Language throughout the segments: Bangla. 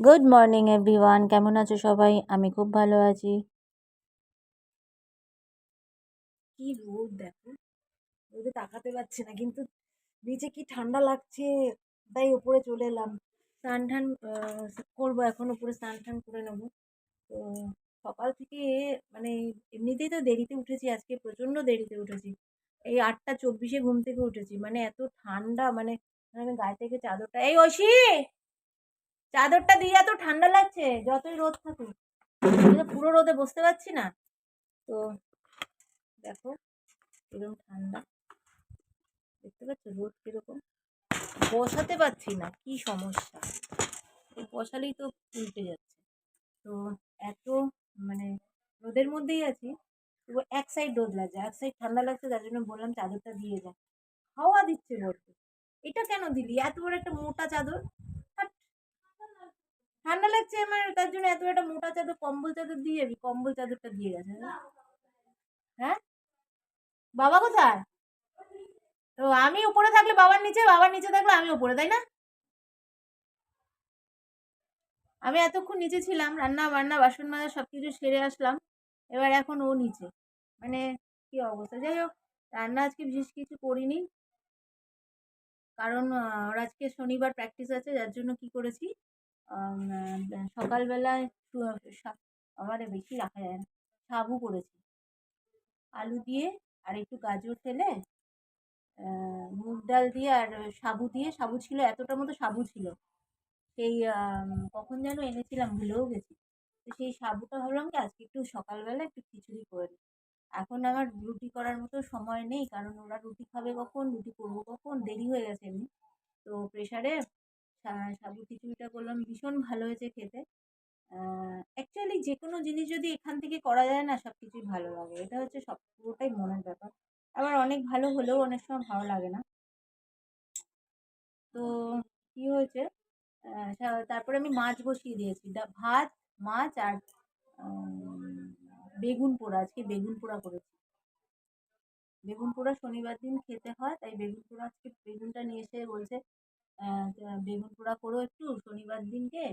গুড মর্নিং এভরিওয়ান কেমন আছো সবাই? আমি খুব ভালো আছি। কি রোদ দেখো। রোদে তাকাতে পারছে না কিন্তু নিচে কি ঠান্ডা লাগছে তাই উপরে চলে এলাম। স্নান আহ, করব এখন উপরে স্নান টান করে নেব। তো সকাল থেকে মানে এমনিতেই তো দেরিতে উঠেছি আজকে প্রচণ্ড দেরিতে উঠেছি। এই আটটা চব্বিশে ঘুম থেকে উঠেছি মানে এত ঠান্ডা মানে মানে আমি গায়ে থেকে চাদরটা এই ঐশী! চাদরটা দিয়ে এত ঠান্ডা লাগছে, যতই রোদ থাকুক। পুরো রোদে বসতে পারছি না। তো দেখো এরকম ঠান্ডা। দেখতে পাচ্ছ রোদ কীরকম? বসাতে পারছি না, কি সমস্যা? বসালেই তো উল্টে যাচ্ছে। তো এত মানে রোদের মধ্যেই আছি, তবু এক সাইড রোদ লাগছে, এক সাইড ঠান্ডা লাগছে, তার জন্য বললাম চাদরটা দিয়ে যা হাওয়া দিচ্ছে বলতে এটা কেন দিলি? এত বড় একটা মোটা চাদর। ঠান্ডা লাগছে আমার, তার জন্য এত একটা মোটা চাদর, কম্বল চাদর দিয়ে যাবি কম্বল চাদরটা দিয়ে গেছে। হ্যাঁ? বাবা কোথায়? তো আমি উপরে থাকলে বাবার নিচে বাবার নিচে থাকলে আমি উপরে, তাই না? আমি এতক্ষণ নিচে ছিলাম, রান্না বান্না, বাসন মাজা সব কিছু সেরে আসলাম। এবার এখন ও নিচে। মানে কি অবস্থা? যাই হোক, রান্না আজকে বিশেষ কিছু করিনি। কারণ ওর আজকে শনিবার প্র্যাকটিস আছে, যার জন্য কি করেছি? সকালবেলায় আমারে বেশি রাখা যায় না। সাবু করেছি। আলু দিয়ে আর একটু গাজর আহ, মুগ ডাল দিয়ে আর সাবু দিয়ে সাবু ছিল এতটা মতো সাবু ছিল। সেই কখন যেন এনেছিলাম ভুলেও গেছি। তো সেই সাবুটা ভাবলাম কি আজকে একটু সকালবেলা একটু খিচুড়ি করে দিই। এখন আমার রুটি করার মতো সময় নেই কারণ ওরা রুটি খাবে কখন রুটি করব কখন দেরি হয়ে গেছে এমনি। তো প্রেশারে সাবু খিচুড়িটা করলাম। ভীষণ ভালো হয়েছে খেতে। অ্যাকচুয়ালি যে কোনো জিনিস যদি এখান থেকে করা যায় না সব কিছুই ভালো লাগে। এটা হচ্ছে সব, পুরোটাই মনের ব্যাপার। আবার অনেক ভালো হলেও অনেক সময় ভালো লাগে না। তো কি হয়েছে? তারপরে আমি মাছ বসিয়ে দিয়েছি। ভাত, মাছ আর বেগুন পোড়া। আজকে বেগুন পোড়া করেছি। বেগুন পোড়া শনিবার দিন খেতে হয়, তাই বেগুন পোড়া আজকে বেগুনটা নিয়ে এসে বলছে বেগুন পোড়া করো একটু, শনিবার দিনকে।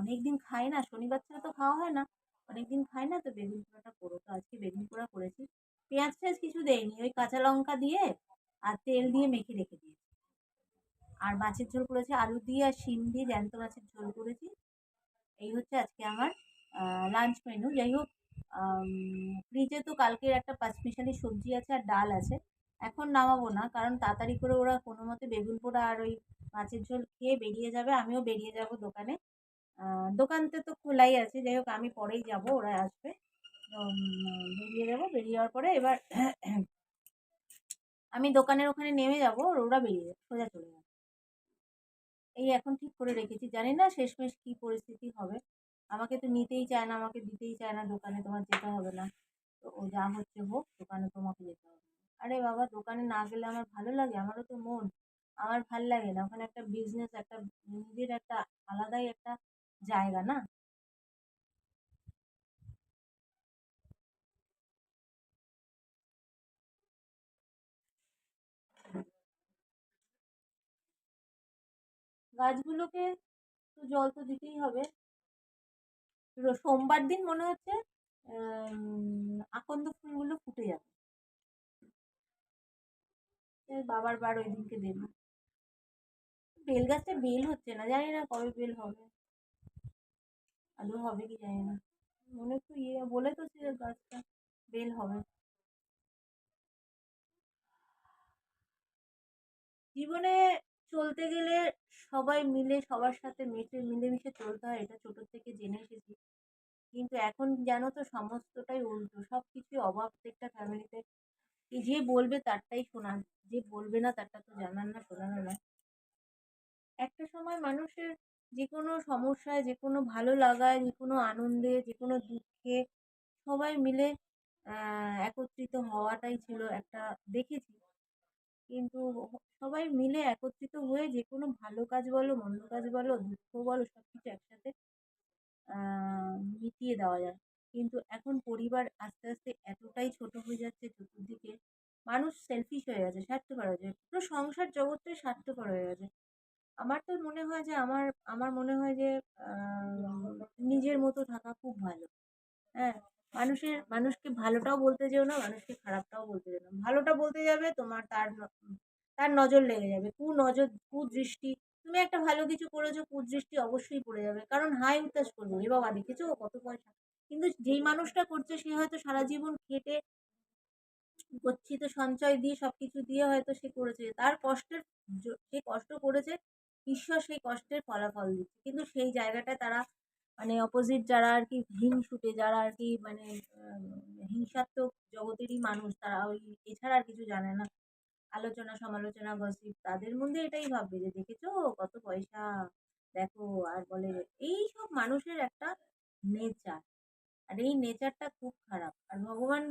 অনেক দিন খাই না, শনিবার ছাড়া তো খাওয়া হয় না। অনেক দিন খাই না, তো বেগুন পোড়াটা করো। তো আজকে বেগুন পোড়া করেছি। পেঁয়াজ টেয়াজ কিছু দেয়নি ওই কাঁচা লঙ্কা দিয়ে আর তেল দিয়ে মেখে রেখে দিয়েছি। আর মাছের ঝোল করেছি, আলু দিয়ে আর শিম দিয়ে জ্যান্ত মাছের ঝোল করেছি। এই হচ্ছে আজকে আমার লাঞ্চ মেনু যাই হোক ফ্রিজে তো কালকের একটা পাঁচমিশালি সবজি আছে আর ডাল আছে। এখন নামাবো না। কারণ তাড়াতাড়ি করে ওরা কোনো মতে বেগুন পোড়া আর ওই মাছের ঝোল খেয়ে বেরিয়ে যাবে। আমিও বেরিয়ে যাব দোকানে। দোকানতে তো খোলাই আছে। যাই হোক, আমি পরেই যাব। ওরা আসবে। বেরিয়ে যাব। বেরিয়ে যাওয়ার পরে এবার আমি দোকানের ওখানে নেমে যাব ওরা বেরিয়ে যাবে। সোজা চলে যাবে। এই এখন ঠিক করে রেখেছি। জানি না শেষমেশ কী পরিস্থিতি হবে। আমাকে তো নিতেই চায় না, আমাকে দিতেই চায় না। দোকানে তোমার যেতে হবে না। তো ও যা হচ্ছে হোক, দোকানে তোমাকে যেতে হবে। আরে বাবা, দোকানে না গেলে আমার ভালো লাগে? আমারও তো মন। আমার ভালো লাগে না। ওখানে একটা বিজনেস একটা নিজের একটা আলাদাই একটা জায়গা না? গাছগুলোকে তো জল তো দিতেই হবে। সোমবার দিন মনে হচ্ছে আকন্দ ফুলগুলো ফুটে যাবে। বাবার বার ওই দিনকে দেবো বেল গাছটা বেল হচ্ছে না, জানি না কবে বেল হবে। আদৌ হবে কি জানি না। মনে একটু ইয়ে বলে তো ছিল গাছটা বেল হবে। জীবনে চলতে গেলে সবাই মিলে, সবার সাথে মেটে মিলেমিশে চলতে হয়, এটা ছোটোর থেকে জেনে এসেছি। কিন্তু এখন জানো তো, সমস্তটাই উল্টো। সব কিছুই অভাব, প্রত্যেকটা ফ্যামিলিতে যে বলবে তারটাই শোনান যে বলবে না তারটা তো জানার না শোনানো না। একটা সময় মানুষের যে কোনো সমস্যায়, যে কোনো ভালো লাগায়, যে কোনো আনন্দে, যে কোনো দুঃখে সবাই মিলে একত্রিত হওয়াটাই ছিল একটা দেখেছি। কিন্তু সবাই মিলে একত্রিত হয়ে যে কোনো ভালো কাজ বলো, মন্দ কাজ বলো, দুঃখ বলো সব কিছু একসাথে মিটিয়ে দেওয়া যায়। কিন্তু এখন পরিবার আস্তে আস্তে এতটাই ছোট হয়ে যাচ্ছে, চতুর্দিকে মানুষ সেলফিশ হয়ে গেছে, স্বার্থপর হয়ে যাচ্ছে পুরো সংসার জগৎটাই স্বার্থপর হয়ে গেছে। আমার তো মনে হয় যে আমার আমার মনে হয় যে নিজের মতো থাকা খুব ভালো। হ্যাঁ মানুষের, মানুষকে ভালোটাও বলতে যেও না, মানুষকে খারাপটাও বলতে যেও না। ভালোটা বলতে যাবে, তোমার তার তার নজর লেগে যাবে। কু নজর কুদৃষ্টি, তুমি একটা ভালো কিছু করেছ, কুদৃষ্টি অবশ্যই পড়ে যাবে। কারণ হাই উত্তাস করবে, এ বাবা দেখেছ কত পয়সা? কিন্তু যেই মানুষটা করছে, সে হয়তো সারা জীবন খেটে গচ্ছিত সঞ্চয় দিয়ে সবকিছু দিয়ে হয়তো সে করেছে। তার কষ্টের সে কষ্ট করেছে, ঈশ্বর সেই কষ্টের ফলাফল দিচ্ছে। কিন্তু সেই জায়গাটায় তারা মানে অপোজিট যারা আর কি হিংসুটে, যারা আর কি মানে হিংসাত্মক জগতেরই মানুষ, তারা ওই এছাড়া আর কিছু জানে না। আলোচনা, সমালোচনা গসিপ তাদের মধ্যে এটাই ভাববে যে, দেখেছ কত পয়সা? দেখো আর বলে এই সব মানুষের একটা নেচার আর এই নেচারটা খুব খারাপ। আর ভগবান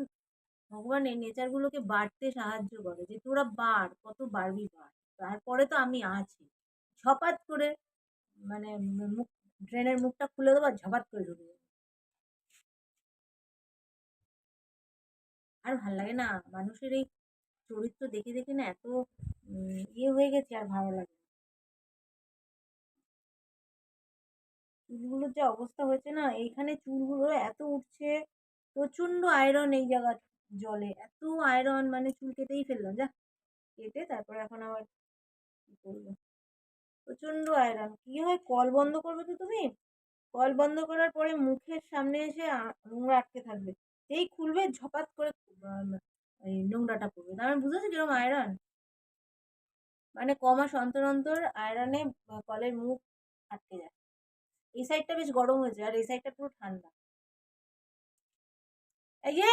ভগবান এই নেচারগুলোকে বাড়তে সাহায্য করে। যে তোরা বাড়, কত বাড়বি বাড়। তারপরে তো আমি আছি। ঝপাত করে মানে মুখ ট্রেনের মুখটা খুলে দেবো আর ঝপাত করে ঢুকে আর ভালো লাগে না। মানুষের এই চরিত্র দেখে দেখে না এত ইয়ে হয়ে গেছে আর ভালো লাগে চুলগুলোর যে অবস্থা হয়েছে না, এইখানে চুলগুলো এত উঠছে, প্রচণ্ড আয়রন এই জায়গা জলে, এত আয়রন মানে চুল কেটেই ফেললাম, যা কেটে তারপরে এখন আবার করব? প্রচণ্ড আয়রন কি হয় কল বন্ধ করবে তো তুমি? কল বন্ধ করার পরে মুখের সামনে এসে নোংরা আটকে থাকবে, যেই খুলবে ঝপাত করে এই নোংরাটা পড়বে, তার মানে বুঝেছ কীরকম আয়রন মানে ক মাস অন্তর অন্তর আয়রনে কলের মুখ আটকে যায়। এই সাইডটা বেশ গরম হয়েছে, আর এই সাইডটা পুরো ঠান্ডা। এই যে!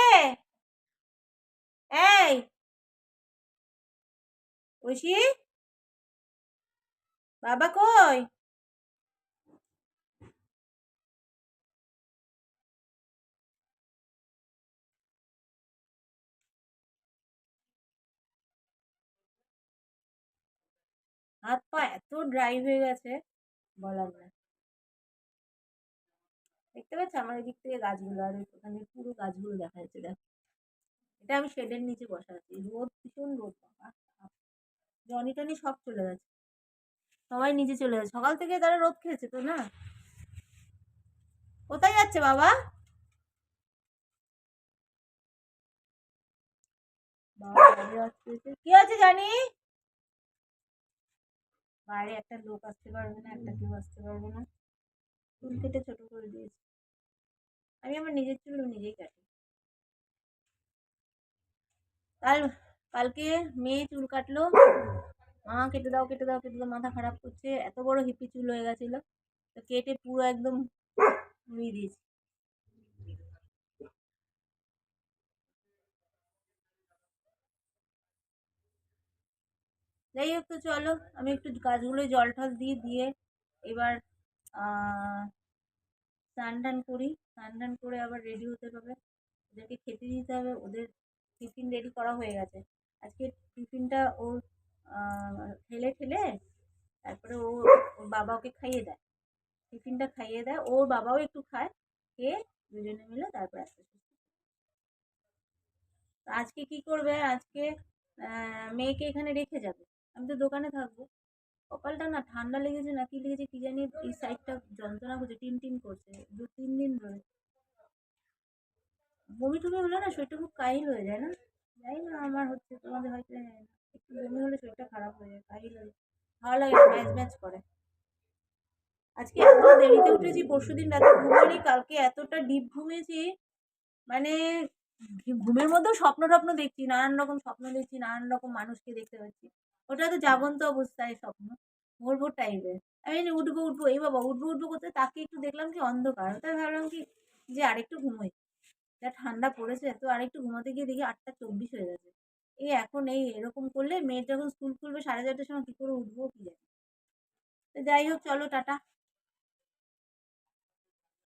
বাবা কই? হাত পা এত ড্রাই হয়ে গেছে, বলার না দেখতে পাচ্ছ? আমার এদিক থেকে গাছগুলো আর ওখানে পুরো গাছগুলো দেখা যাচ্ছে, দেখ। এটা আমি শেডের নিচে বসা আছি রোদ, ভীষণ রোদ, বাবা। জনি টনি সব চলে গেছে। সবাই নিচে চলে গেছে। সকাল থেকে তারা রোদ খেয়েছে তো, না? কোথায় যাচ্ছে, বাবা? কি আছে জানি? বাইরে একটা লোক আসতে পারবে না, একটা কেউ আসতে পারবে না। চুল কেটে ছোট করে দিয়েছে। আমি আমার নিজের চুল নিজেই কাটি। কাল, কালকে মেয়ে চুল কাটলো। মা কেটে দাও কেটে দাও কেটে দাও, মাথা খারাপ করছে। এত বড় হিপি চুল হয়ে গেছিল। তো কেটে পুরো একদম উড়িয়ে দিয়েছি। যাই হোক তো চলো, আমি একটু গাছগুলোয় জল টল দিয়ে দিয়ে এবার স্নান টান করি। স্নান টান করে আবার রেডি হতে হবে। ওদেরকে খেতে দিতে হবে, ওদের টিফিন রেডি করা হয়ে গেছে। আজকে টিফিনটা ওর ঠেলে ঠেলে তারপরে ও, ওর বাবা ওকে খাইয়ে দেয়। টিফিনটা খাইয়ে দেয়, ওর বাবাও একটু খায়, খেয়ে দুজনে মিলে তারপরে আস্তে আজকে কি করবে? আজকে মেয়েকে এখানে রেখে যাবে। আমি তো দোকানে থাকব। কপালটা না ঠান্ডা লেগেছে, না কি লেগেছে কি জানি, এই সাইডটা যন্ত্রণা করছে, টিন টিন করছে, দু তিন দিন ধরে। বমি টমি হলে না শরীরটা খুব কাহিল হয়ে যায় না? জানি না, আমার হচ্ছে তোমাদের হয়তো একটু বমি হলে শরীরটা খারাপ হয়ে যায় কাহিল হয়ে ভালো লাগে ম্যাচ ম্যাচ করে। আজকে এত দেরিতে উঠেছি পরশু দিন রাতে ঘুমাইনি, কালকে এতটা ডিপ ঘুমেছি মানে ঘুমের মধ্যেও স্বপ্ন টপ্ন দেখছি, নানান রকম স্বপ্ন দেখছি, নানান রকম মানুষকে দেখতে পাচ্ছি। ওটা তো জাগন্ত অবস্থায় স্বপ্ন। ভোর টাইমে আমি উঠবো উঠবো, এই বাবা উঠবো উঠবো করতে তাকে একটু দেখলাম কি অন্ধকার। তাই ভাবলাম কি, যে আরেকটু ঘুমোই। যা ঠান্ডা পড়েছে, তো আরেকটু ঘুমাতে গিয়ে দেখি আটটা চব্বিশ হয়ে গেছে। এই এখন এই এরকম করলে মেয়ের যখন স্কুল খুলবে সাড়ে চারটার সময় কী করে উঠবো, কী তো যাই হোক, চলো, টাটা।